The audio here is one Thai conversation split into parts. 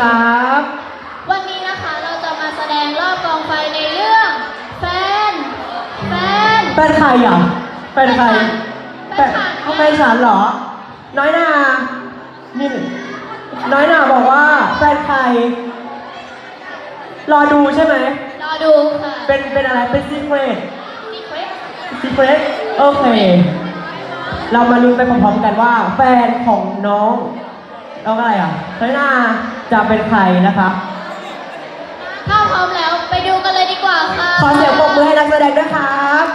ครับ วันนี้นะคะเราจะมาแสดงรอบกองไฟในเรื่อง แฟน แฟน แฟนใครอะแฟนใครแฟนฉันทำไมฉันเหรอ น้อยนา นี่ น้อยนาบอกว่าแฟนใคร รอดูใช่ไหม รอดูค่ะเป็น เป็นอะไร เป็นซีเครตซีเครตซีเครตโอเค เรามาลุ้นไปพร้อมๆกันว่า แฟนของน้อง น้องอะไรอะน้อยนาจะเป็นใครนะคะ ถ้าพร้อมแล้วไปดูกันเลยดีกว่าค่ะขอเสียงปรบมือให้นักแสดงด้วยครับ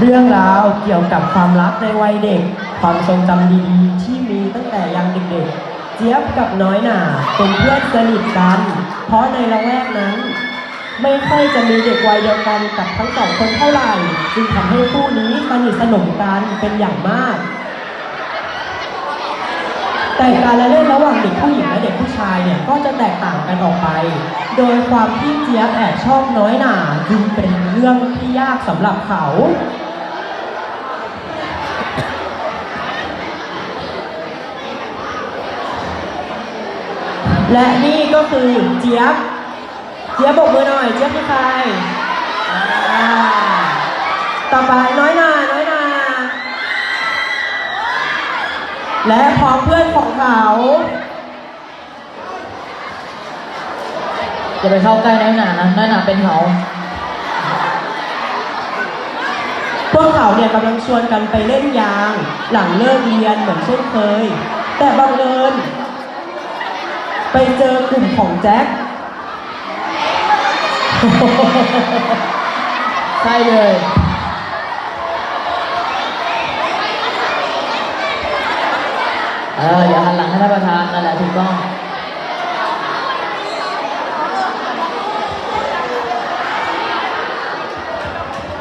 เรื่องราวเกี่ยวกับความรักในวัยเด็ก ความทรงจำดีๆที่มีตั้งแต่ยังเด็กๆ เจี๊ยบกับน้อยหน่าเป็นเพื่อนสนิทกัน เพราะในละแวกนั้น ไม่ค่อยจะมีเด็กวัยเดียวกันกับทั้งสองคนเท่าไหร่จึงทำให้คู่นี้สนิทสนมกันเป็นอย่างมาก แต่การละเล่นระหว่างเด็กผู้หญิงและเด็กผู้ชายเนี่ยก็จะแตกต่างกันออกไป โดยความที่เจี๊ยบแอบชอบน้อยหน่าจึงเป็นเรื่องที่ยากสำหรับเขา และนี่ก็คือเจี๊ยบ เจี๊ยบบอกมือหน่อย เจี๊ยบคือใครอ่าต่อไปน้อยหนาน้อยหนา และพร้อมเพื่อนของเขาอย่าไปเข้าใกล้น้อยหนานะน้อยหนาเป็นเหาพวกเขาเนี่ยกำลังชวนกันไปเล่นยาง หลังเลิกเรียนเหมือนเช่นเคย แต่บังเอิญ ไปเจอกลุ่มของแจ็คใช่เลย เอออย่าหันหลังให้ท่านประธานนั่นแหละถูกต้อง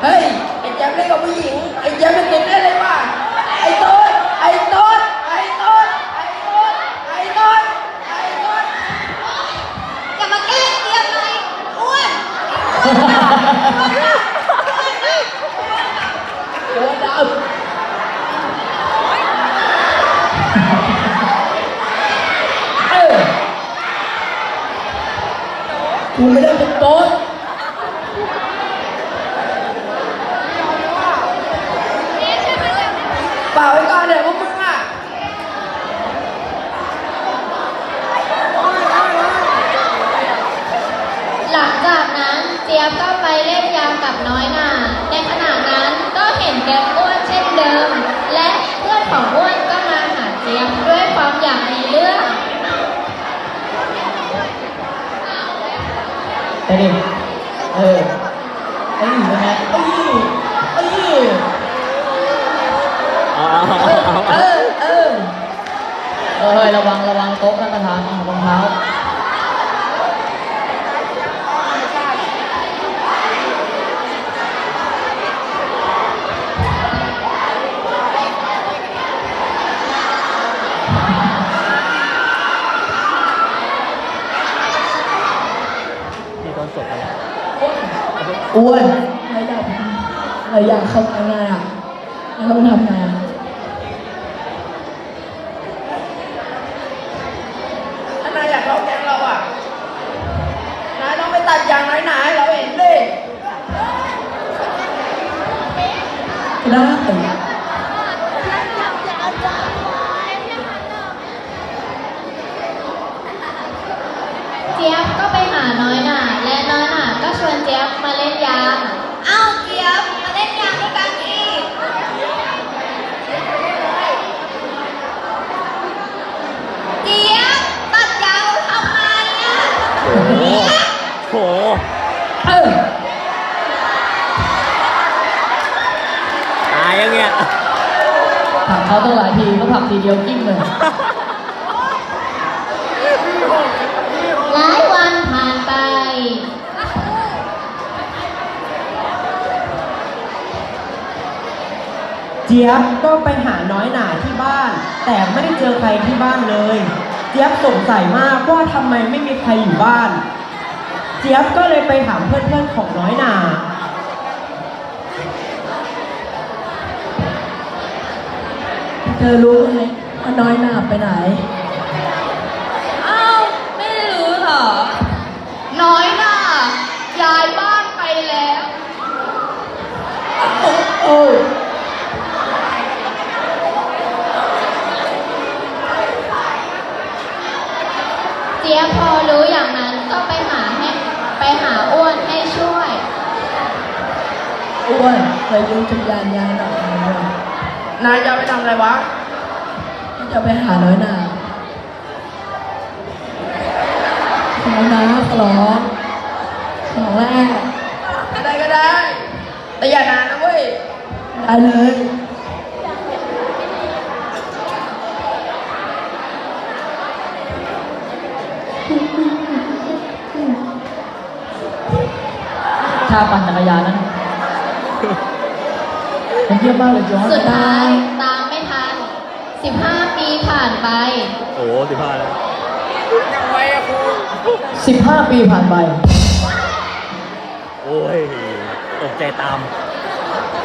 เฮ้ย ไอ้แจ๊บเล่นกับผู้หญิง ไอ้แจ๊บเป็นติดได้เลยว่ะ ไอ้ต้น ไอ้ต้น ไอ้ต้น ไอ้ต้น ไอ้ต้น ไอ้ต้น อย่ามาแกล้งเจี๊ยบเลยอ้วน เดินดาวเออ กูไม่ได้เป็นต้นเปล่าไว้ก่อนเดี๋ยวพวกมึงอะหลังจากนั้นเจี๊ยบก็ไปเล่นยางกับน้อยหน่าในขณะนั้นก็เห็นแก๊ปอ้วนเช่นเดิม และเพื่อนของอ้วนก็มาหาเจี๊ยบด้วยความอยากมีเรื่อง ไปดิเออไอ้หนูนะฮะไงเอ้ยเอ้ยเออเออเออเฮ้ยระวังระวังโต๊ะท่านประธานเอารองเท้า อ้วนเราอยากเราอยากเข้าทำงานอะแล้วต้องทำงานถ้านายอยากเข้าแก๊งเราอะนายต้องไปตัดยางน้อยหนาให้เราเห็นดิได้ายยังเนี่ยผลักเขาต้องหลายทีเขาผลักทีเดียวกิ้งเลย หลายวันผ่านไป เจี๊ยบก็ไปหาน้อยหนาที่บ้าน แต่ไม่ได้เจอใครที่บ้านเลย เจี๊ยบสงสัยมากว่าทำไมไม่มีใครอยู่บ้าน เจี๊ยบก็เลยไปถามเพื่อนๆของน้อยหนา เธอรู้ไหมว่าน้อยหน้าไปไหน อ้าว ไม่รู้เหรอ น้อยน่ะย้ายบ้านไปแล้ว โอ้เจี๊ยบพอรู้อย่างนั้นก็ไปหาให้ไปหาอ้วนให้ช่วย อ้วนเคยยืมจักรยานยายหน่อยอ้ว นนายจะเอาไปทำอะไรวะ จะไปหาน้อยหนาขอนะขอร้องขอแรกได้ก็ได้ แต่อย่านานนะเว้ย ได้เลยถ้าปั่นจักรยานนั้น มันเยี่ยมมากเลยจอร์สุจดท้ายตามไม่ทัน 15 ปีผ่านไป โอ้โหสิบห้าแล้วสิบห้าปีผ่านไป โอ้ยตกใจตาม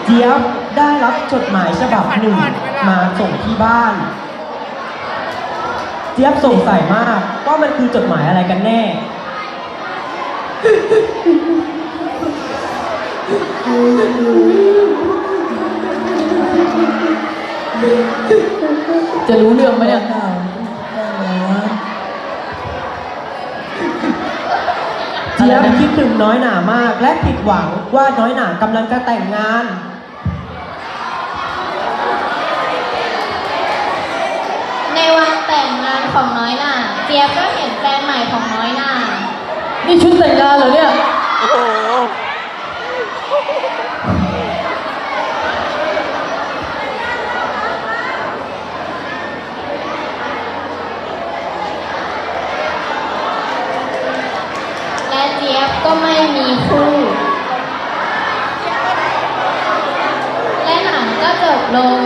เจี๊ยบได้รับจดหมายฉบับหนึ่งมาส่งที่บ้าน เจี๊ยบสงสัยมากว่ามันคือจดหมายอะไรกันแน่ จะรู้เรื่องไหมเนี่ยเก่าแน่นอนเจี๊ยบคิดถึงน้อยหนามาก และผิดหวังว่าน้อยหนากำลังจะแต่งงาน ในวันแต่งงานของน้อยหน่าเจี๊ยบก็เห็นแฟนใหม่ของน้อยหน่านี่ชุดแต่งงานเหรอเนี่ย โอ้โห และเจี๊ยบก็ไม่มีคู่ และหนังก็จบลง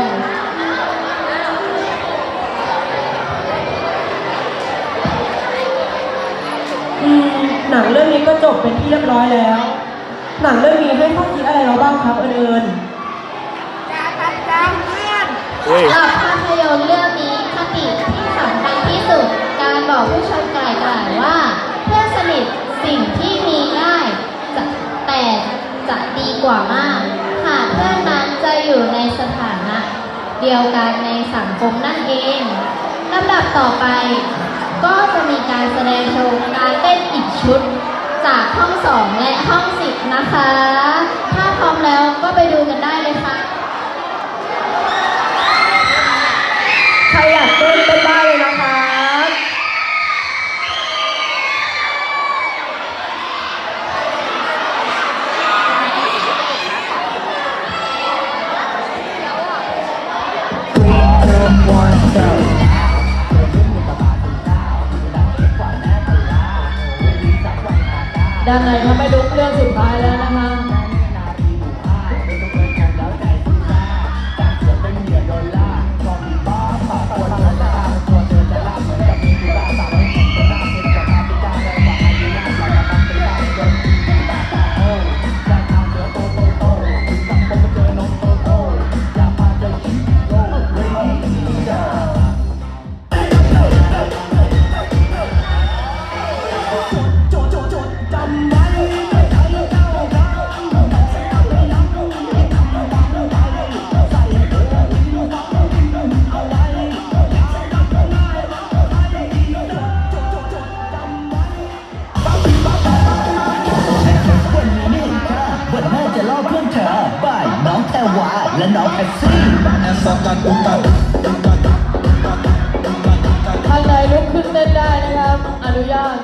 อืมหนังเรื่องนี้ก็จบเป็นที่เรียบร้อยแล้ว หนังเรื่องนี้ให้ข้อคิดอะไรเราบ้างครับเอิญเฮ้ยสำหรับภาพยนตร์เรื่องนี้คติที่สำคัญที่สุด การบอกผู้ชมไกล่ๆว่า เพื่อนสนิทสิ่งที่มีง่ายจะแต่ จะดีกว่ามาก หากเพื่อนนั้นจะอยู่ในสถานะ เดียวกันในสังคมนั่นเองลำดับต่อไป ก็จะมีการแสดงโชว์การเต้นอีกชุด จากห้องสองและห้องสิบนะคะ ถ้าพร้อมแล้วก็ไปดูกันได้เลยค่ะ ใครอยากเต้นเต้นได้ เลยนะคะด้านในถ้าไม่ลุกเรื่องสุดท้ายแล้วาวาและน้องแพซซี่ท่านใดลุกขึ้นเต้นได้นะครับ อนุญาต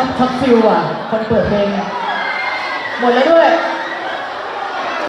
ชอบช็อตฟิลอะคนเปิดเพลงหมดแล้วด้วย